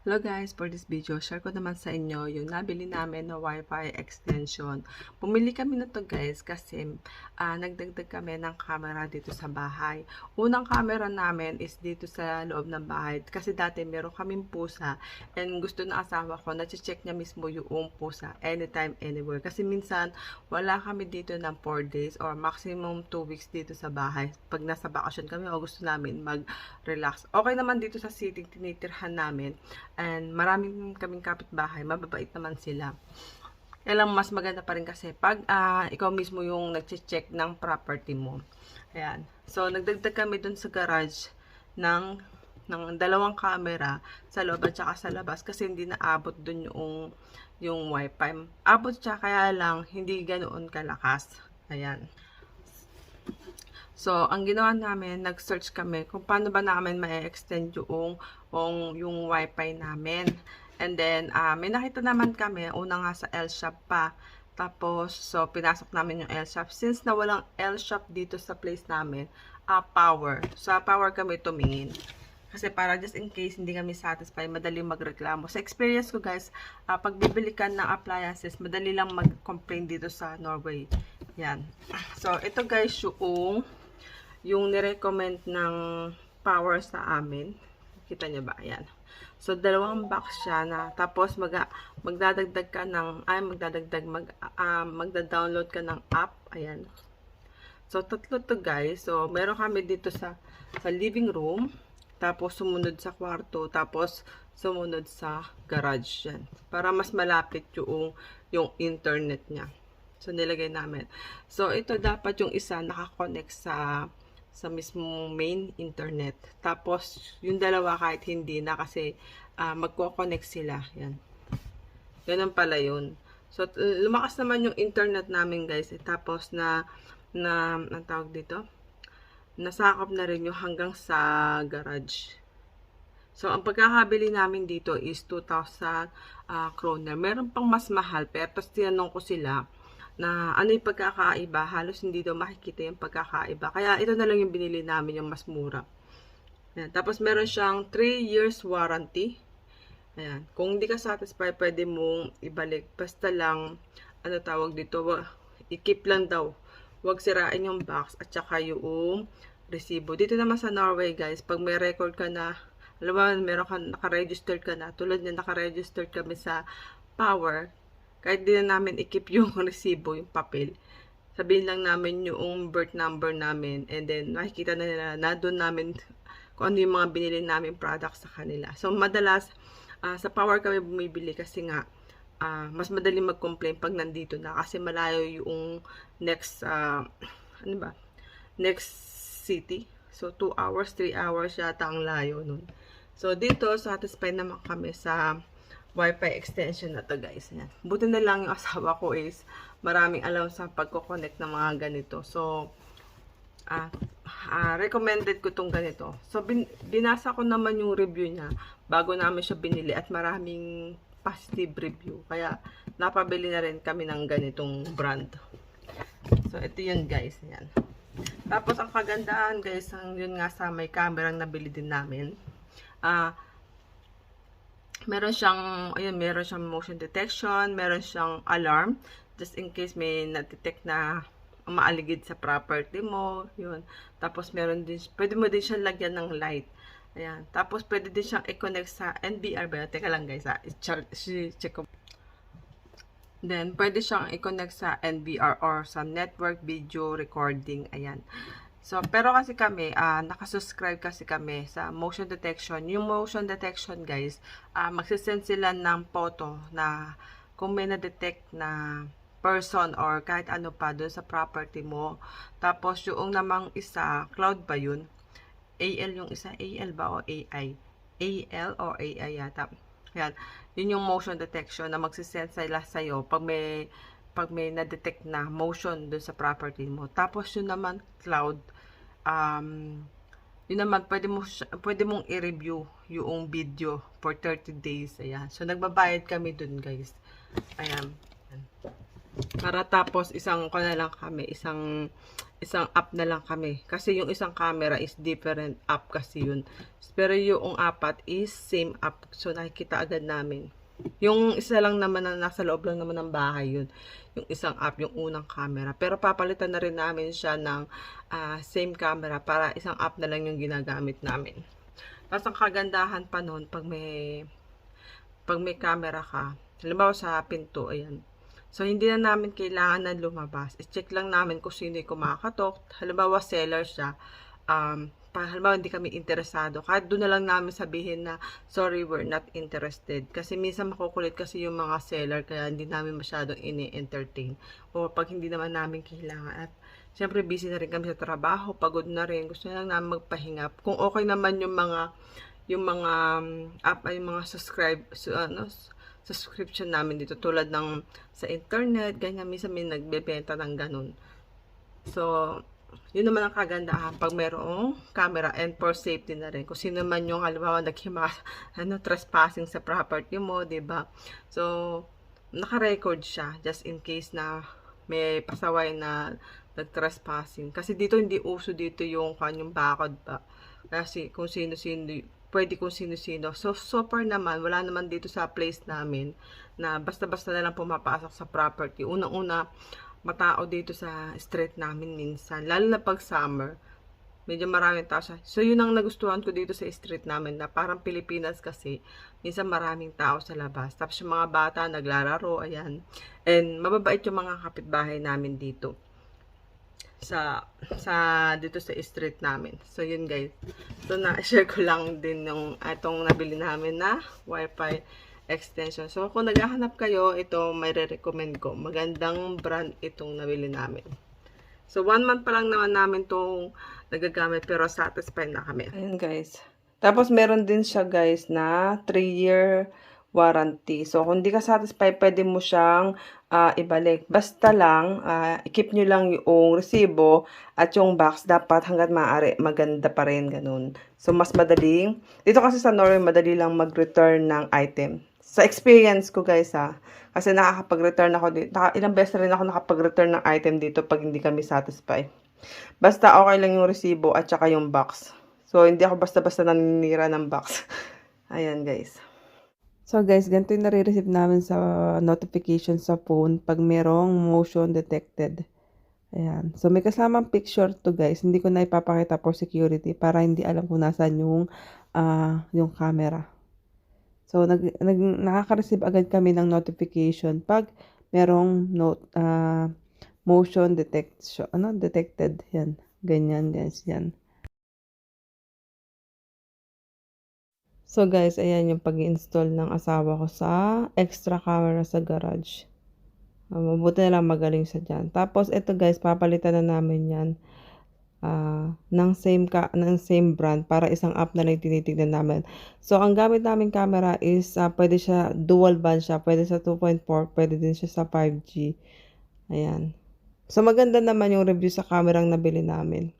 Hello guys, for this video, share ko naman sa inyo yung nabili namin na Wi-Fi extension. Bumili kami na to guys kasi ah, nagdagdag kami ng camera dito sa bahay. Unang camera namin is dito sa loob ng bahay kasi dati meron kaming pusa and gusto ng asawa ko na check niya mismo yung pusa anytime, anywhere. Kasi minsan wala kami dito ng 4 days or maximum 2 weeks dito sa bahay. Pag nasa bakasyon kami o gusto namin mag-relax. Okay naman dito sa city tinitirhan namin and maraming kaming kapitbahay, mababait naman sila. Kaya mas maganda pa rin kasi pag ah, ikaw mismo yung nag-check ng property mo. Ayan. So, nagdagdag kami dun sa garage ng ng dalawang camera sa loob at saka sa labas kasi hindi naabot dun yung yung wifi. Abot siya kaya lang hindi ganoon kalakas. Ayan. So, ang ginawa namin, nag-search kami kung paano ba namin ma-extend yung, yung, yung wifi namin. And then, ah, may nakita naman kami, una nga sa L-Shop pa. Tapos, so, pinasok namin yung L-Shop. Since na walang L-Shop dito sa place namin, ah, power. Sa power kami tumingin. Kasi para just in case hindi kami satisfied, madali magreklamo. Sa experience ko guys, ah, pag bibili ka ng appliances, madali lang mag-complain dito sa Norway. Yan. So, ito guys yung yung nirecommend ng power sa amin. Kita niyo ba? Ayan. So, dalawang box siya na tapos mag, magdadagdag ka ng, ay magdadagdag, mag, ah, magda-download ka ng app. Ayan. So, tatlo to guys. So, meron kami dito sa, sa living room. Tapos, sumunod sa kwarto. Tapos, sumunod sa garage yan. Para mas malapit yung, yung internet niya. So, nilagay namin. So, ito dapat yung isa nakakonect sa sa mismong main internet. Tapos, yung dalawa kahit hindi na kasi ah, magko-connect sila. Yan. Ganun pala yun. So, lumakas naman yung internet namin guys. Eh, tapos na, na, ang tawag dito? Nasakop na rin yung hanggang sa garage. So, ang pagkakabili namin dito is 2,000 ah, kroner. Meron pang mas mahal, pero tapos tinanong ko sila na ano yung pagkakaiba. Halos hindi daw makikita yung pagkakaiba. Kaya ito na lang yung binili namin, yung mas mura. Ayan. Tapos meron siyang 3 years warranty. Ayan. Kung hindi ka satisfied, pwede mong ibalik. Basta lang, ano tawag dito, i-keep lang daw. Huwag sirain yung box at saka yung resibo. Dito naman sa Norway, guys, pag may record ka na, alam mo, meron ka, nakaregistered ka na, tulad niya, nakaregistered kami sa Power, kahit di na namin i-keep yung resibo, yung papel, sabihin lang namin yung birth number namin and then makikita na nila na doon namin kung ano yung mga binili namin products sa kanila. So, madalas, ah, sa Power kami bumibili kasi nga, ah, mas madali mag-complain pag nandito na kasi malayo yung next, ah, ano ba, next city. So, 2 hours, 3 hours yata ang layo nun. So, dito, satisfied naman kami sa Wi-Fi extension na to guys. Yan. Buti na lang yung asawa ko is maraming alam sa pagko-connect ng mga ganito. So, ah, ah, recommended ko tong ganito. So, bin, binasa ko naman yung review niya bago namin siya binili at maraming positive review. Kaya, napabili na rin kami ng ganitong brand. So, ito yun guys. Yan. Tapos, ang kagandahan guys, ang yun nga sa may camera nabili din namin. Ah, meron siyang, ayun, meron siyang motion detection, meron siyang alarm, just in case may na-detect na maaligid sa property mo, yun. Tapos meron din, pwede mo din siyang lagyan ng light. Ayan. Tapos pwede din siyang i-connect sa NBR ba? Teka lang guys, ha. I-char- si- check ko. Then, pwede siyang i-connect sa NBR or sa network video recording. Ayan. So, pero kasi kami, ah nakasubscribe kasi kami sa motion detection. Yung motion detection, guys, ah magsisend sila ng photo na kung may na-detect na person or kahit ano pa doon sa property mo. Tapos, yung namang isa, cloud ba yun? AL yung isa, AL ba o AI? AL or AI yata. Yan. Yun yung motion detection na magsisend sila sa'yo pag may pag may na-detect na motion doon sa property mo. Tapos yun naman cloud um yun naman pwede mo pwede mong i-review yung video for 30 days. Ayan. So nagbabayad kami dun, guys. Ayan. Para tapos isang ko na lang kami, isang isang app na lang kami. Kasi yung isang camera is different app kasi yun. Pero yung apat is same app. So nakikita agad namin. Yung isa lang naman na nasa loob lang naman ng bahay yun. Yung isang app, yung unang camera. Pero papalitan na rin namin siya ng ah, same camera para isang app na lang yung ginagamit namin. Tapos ang kagandahan pa nun, pag may pag may camera ka, halimbawa sa pinto, ayan. So, hindi na namin kailangan na lumabas. I-check lang namin kung sino yung kumakatok. Halimbawa, seller siya. Um, pa, halimbawa, hindi kami interesado. Kahit doon na lang namin sabihin na, sorry, we're not interested. Kasi minsan makukulit kasi yung mga seller, kaya hindi namin masyadong ini-entertain. O pag hindi naman namin kailangan. At Siyempre, busy na rin kami sa trabaho, pagod na rin. Gusto na lang namin magpahinga. Kung okay naman yung mga yung mga um, app ay mga subscribe su, ano, subscription namin dito tulad ng sa internet, ganyan minsan may nagbebenta ng ganun. So, yun naman ang kagandahan pag merong camera and for safety na rin. Kung sino man yung halimbawa naghima, ano, trespassing sa property mo, ba So, naka-record siya just in case na may pasaway na nag-trespassing. Kasi dito hindi uso dito yung kanyang bakod pa. Kasi kung sino-sino, pwede kung sino-sino. So, so far naman, wala naman dito sa place namin na basta-basta na lang pumapasok sa property. Unang-una, matao dito sa street namin minsan. Lalo na pag summer. Medyo maraming tao siya. So, yun ang nagustuhan ko dito sa street namin na parang Pilipinas kasi minsan maraming tao sa labas. Tapos yung mga bata naglalaro, ayan. And mababait yung mga kapitbahay namin dito sa sa dito sa street namin. So yun guys. So na-share ko lang din yung itong nabili namin na wifi extension. So kung naghahanap kayo, ito may re-recommend ko. Magandang brand itong nabili namin. So one month pa lang naman namin itong nagagamit pero satisfied na kami. Ayun guys. Tapos meron din siya guys na 3 year warranty. So, kung di ka satisfied, pwede mo siyang ah, ibalik. Basta lang, ah, i-keep nyo lang yung resibo at yung box dapat hanggat maaari maganda pa rin, ganun. So, mas madaling. Dito kasi sa Norway, madali lang mag-return ng item. Sa experience ko guys ha, kasi nakakapag-return ako dito. Naka, ilang beses rin ako nakapag-return ng item dito pag hindi kami satisfied. Basta okay lang yung resibo at saka yung box. So, hindi ako basta-basta naninira ng box. Ayan guys. So guys, ganito yung nare-receive namin sa notification sa phone pag merong motion detected. Ayan. So may kasamang picture to guys. Hindi ko na ipapakita for security para hindi alam kung nasaan yung, ah, yung camera. So nag, nag, nakaka-receive agad kami ng notification pag merong note, ah, motion detection, ano, detected. Yan. Ganyan guys, yan. So guys, ayan yung pag-install ng asawa ko sa extra camera sa garage. Ah, mabuti na lang magaling sa dyan. Tapos ito guys, papalitan na namin yan ah, ng same ka ng same brand para isang app na lang yung tinitignan namin. So ang gamit namin camera is ah, pwede siya dual band siya, pwede sa 2.4, pwede din siya sa 5G. Ayan. So maganda naman yung review sa camera ang nabili namin.